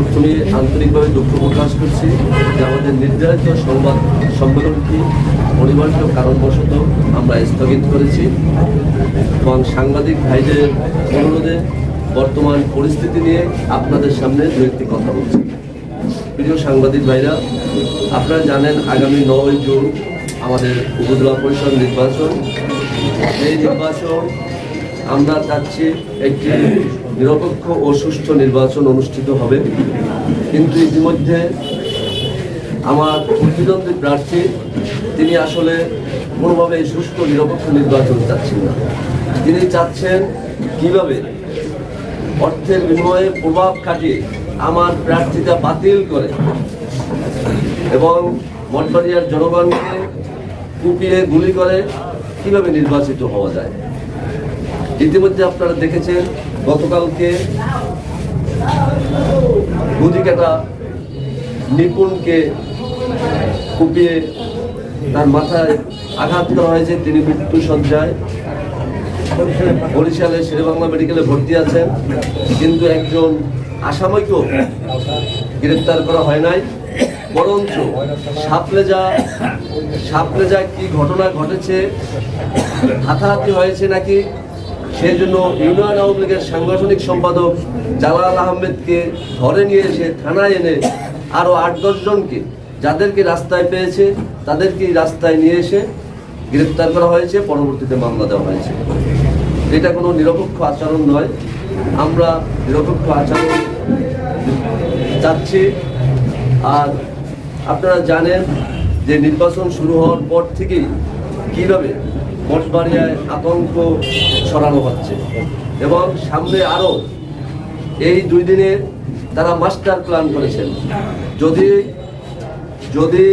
প্রথমে আন্তরিকভাবে দুঃখ প্রকাশ করছি যে আমাদের নির্ধারিত সংবাদ সম্মেলনটি অনিবার্য কারণবশত আমরা স্থগিত করেছি এবং সাংবাদিক ভাইদের অনুরোধে বর্তমান পরিস্থিতি নিয়ে আপনাদের সামনে দু একটি কথা বলছি। প্রিয় সাংবাদিক ভাইরা, আপনারা জানেন আগামী নয় জুন আমাদের উপজেলা পরিষদ নির্বাচন। এই নির্বাচন আমরা চাচ্ছি একটি নিরপেক্ষ ও সুষ্ঠু নির্বাচন অনুষ্ঠিত হবে। কিন্তু ইতিমধ্যে আমার প্রতিদ্বন্দ্বী প্রার্থী, তিনি আসলে কোনোভাবে এই সুষ্ঠু নিরপেক্ষ নির্বাচন চাচ্ছেন না। তিনি চাচ্ছেন কীভাবে? অর্থের বিনিময়ে প্রভাব খাটিয়ে আমার প্রার্থীতা বাতিল করে এবং মঠবাড়িয়ার জনগণকে কুপিয়ে গুলি করে কীভাবে নির্বাচিত হওয়া যায়? ইতিমধ্যে আপনারা দেখেছেন, গতকালকে গুদিকাটা নিপুণকে কুপিয়ে তার মাথায় আঘাত করা হয়েছে, তিনি মৃত্যু সজ্জায়। বরিশালে শেরেবাংলা মেডিকেলে ভর্তি আছেন, কিন্তু একজন আসামিকেও গ্রেপ্তার করা হয় নাই। বরঞ্চ সাপলেজা সাপলেজা কি ঘটনা ঘটেছে, হাতাহাতি হয়েছে নাকি? সেই জন্য ইউনিয়ন আওয়ামী লীগের সাংগঠনিক সম্পাদক জালাল আহমেদকে ধরে নিয়ে এসে থানায় এনে আরও আট দশজনকে যাদেরকে রাস্তায় পেয়েছে তাদেরকে রাস্তায় নিয়ে এসে গ্রেপ্তার করা হয়েছে, পরবর্তীতে মামলা দেওয়া হয়েছে। এটা কোনো নিরপেক্ষ আচরণ নয়। আমরা নিরপেক্ষ আচরণ চাচ্ছি। আর আপনারা জানেন যে নির্বাচন শুরু হওয়ার পর থেকেই কীভাবে মঠবাড়িয়ায় আতঙ্ক ছড়ানো হচ্ছে। এবং সামনে আরও এই দুই দিনে তারা মাস্টার প্ল্যান করেছেন। যদি যদি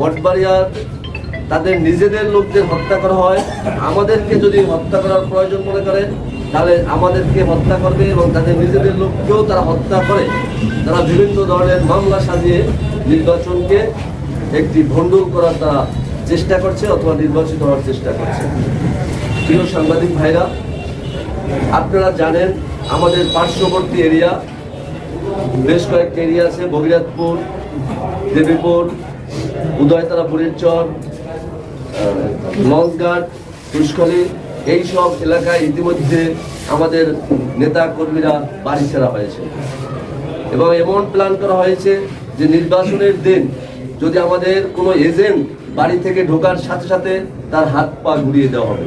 মঠবাড়িয়ার তাদের নিজেদের লোকদের হত্যা করা হয়, আমাদেরকে যদি হত্যা করার প্রয়োজন মনে করে, তাহলে আমাদেরকে হত্যা করবে এবং তাদের নিজেদের লোককেও তারা হত্যা করে। তারা বিভিন্ন ধরনের মামলা সাজিয়ে নির্বাচনকে একটি ভণ্ডুল করার তারা চেষ্টা করছে অথবা নির্বাচিত হওয়ার চেষ্টা করছে। প্রিয় সাংবাদিক ভাইরা, আপনারা জানেন আমাদের পার্শ্ববর্তী এরিয়া, বেশ কয়েকটি এরিয়া আছে, বগিরাতপুর, দেবীপুর উদয়তারা বুড়ির চর লঞ্চঘাট পুষ্কলি এই সব এলাকায় ইতিমধ্যে আমাদের নেতা কর্মীরা বাড়ি ছাড়া হয়েছে। এবং এমন প্ল্যান করা হয়েছে যে নির্বাচনের দিন যদি আমাদের কোনো এজেন্ট বাড়ি থেকে ঢোকার সাথে সাথে তার হাত পা ঘুরিয়ে দেওয়া হবে।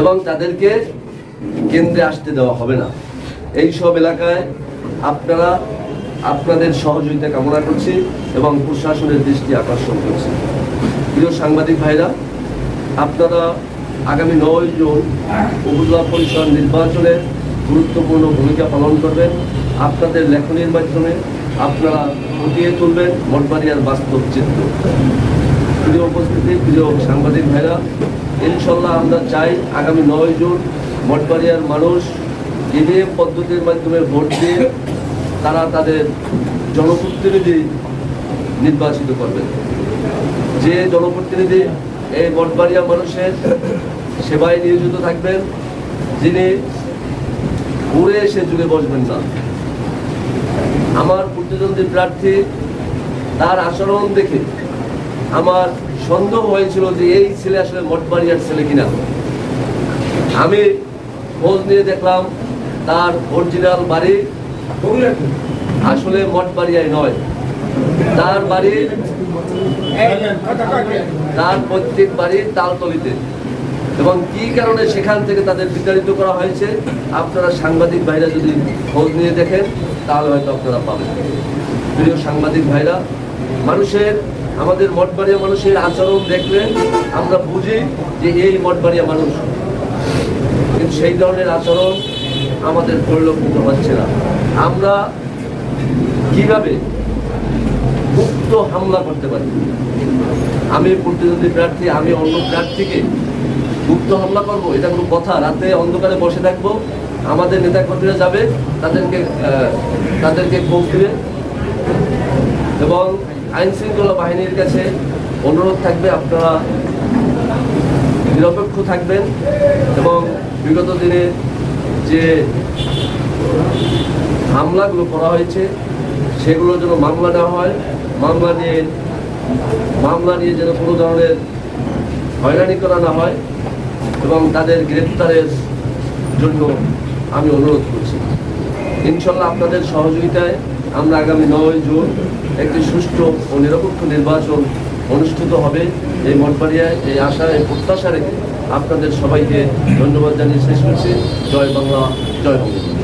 এবং তাদেরকে কেন্দ্রে আসতে দেওয়া হবে না। এই সব এলাকায় আপনারা আপনাদের সহযোগিতা কামনা করছি এবং প্রশাসনের দৃষ্টি আকর্ষণ করছি। প্রিয় সাংবাদিক ভাইরা, আপনারা আগামী নয় জুন উপজেলা পরিষদ নির্বাচনে গুরুত্বপূর্ণ ভূমিকা পালন করবেন। আপনাদের লেখনীর মাধ্যমে আপনারা ফুটিয়ে তুলবেন মঠবাড়িয়ার বাস্তব চিত্র। প্রিয় উপস্থিতি, প্রিয় সাংবাদিক ভাইরা ইনশাল্লাহ আমরা চাই আগামী নয় জুন মঠবাড়িয়ার মানুষ ইভিএম পদ্ধতির মাধ্যমে ভোট দিয়ে তারা তাদের জনপ্রতিনিধি নির্বাচিত করবেন যে জনপ্রতিনিধি এই মঠবাড়িয়া মানুষের সেবায় নিয়োজিত থাকবেন, যিনি ঘুরে এসে জুড়ে বসবেন না। আমার প্রতিদ্বন্দ্বী প্রার্থী তার আচরণ দেখে আমার সন্দেহ হয়েছিল যে এই ছেলে আসলে মঠবাড়িয়ার ছেলে কিনা। আমি খোঁজ নিয়ে দেখলাম তার অরিজিনাল বাড়ি আসলে মঠবাড়িয়ায় নয়। তার বাড়ি তার প্রত্যেক বাড়ি তালতলিতে। এবং কি কারণে সেখান থেকে তাদের বিতাড়িত করা হয়েছে, আপনারা সাংবাদিক ভাইরা যদি খোঁজ নিয়ে দেখেন, তাহলে হয়তো আপনারা পাবেন। প্রিয় সাংবাদিক ভাইরা, মানুষের, আমাদের মঠবাড়িয়া মানুষের আচরণ দেখলে আমরা বুঝি যে এই মঠবাড়িয়া মানুষ। কিন্তু সেই ধরনের আচরণ আমাদের পরিলক্ষিত হচ্ছে না। আমরা কীভাবে মুক্ত হামলা করতে পারি? আমি প্রতিদ্বন্দ্বী প্রার্থী, আমি অন্য প্রার্থীকে গুপ্ত হামলা করব, এটা কোনো কথা। রাতে অন্ধকারে বসে থাকব, আমাদের নেতা কর্মীরা যাবে, তাদেরকে তাদেরকে ক্ষোভ দিবে। এবং আইন শৃঙ্খলা বাহিনীর কাছে অনুরোধ থাকবে, আপনারা নিরপেক্ষ থাকবেন। এবং বিগত দিনে যে হামলাগুলো করা হয়েছে, সেগুলো যেন মামলা না হয়, মামলা নিয়ে মামলা নিয়ে যেন কোনো ধরনের হয়রানি করা না হয়। এবং তাদের গ্রেপ্তারের জন্য আমি অনুরোধ করছি। ইনশাল্লাহ আপনাদের সহযোগিতায় আমরা আগামী নয় জুন একটি সুষ্ঠু ও নিরপেক্ষ নির্বাচন অনুষ্ঠিত হবে। এই মঠবাড়িয়ায় এই আশা এই প্রত্যাশা রেখে আপনাদের সবাইকে ধন্যবাদ জানিয়ে শেষ করছি। জয় বাংলা, জয় বঙ্গবন্ধু।